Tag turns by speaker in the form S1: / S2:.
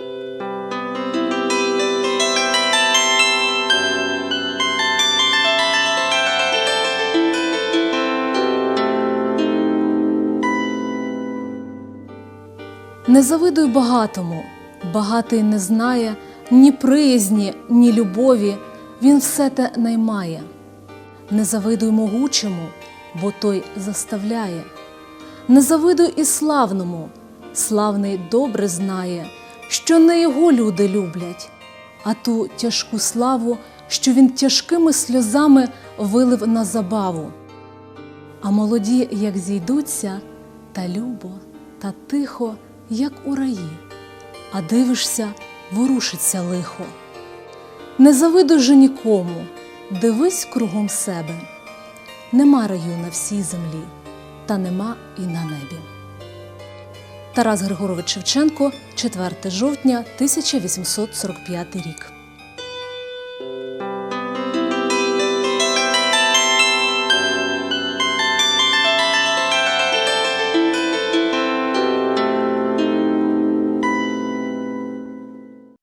S1: Не завидуй багатому, багатий не знає ні приязні, ні любові, він все те наймає. Не завидуй могучому, бо той заставляє. Не завидуй і славному, славний добре знає, що не його люди люблять, а ту тяжку славу, що він тяжкими сльозами вилив на забаву. А молоді, як зійдуться, та любо, та тихо, як у раї, а дивишся, ворушиться лихо. Не завидуй же нікому, дивись кругом себе. Нема раю на всій землі, та нема і на небі. Тарас Григорович Шевченко, 4 жовтня 1845 рік.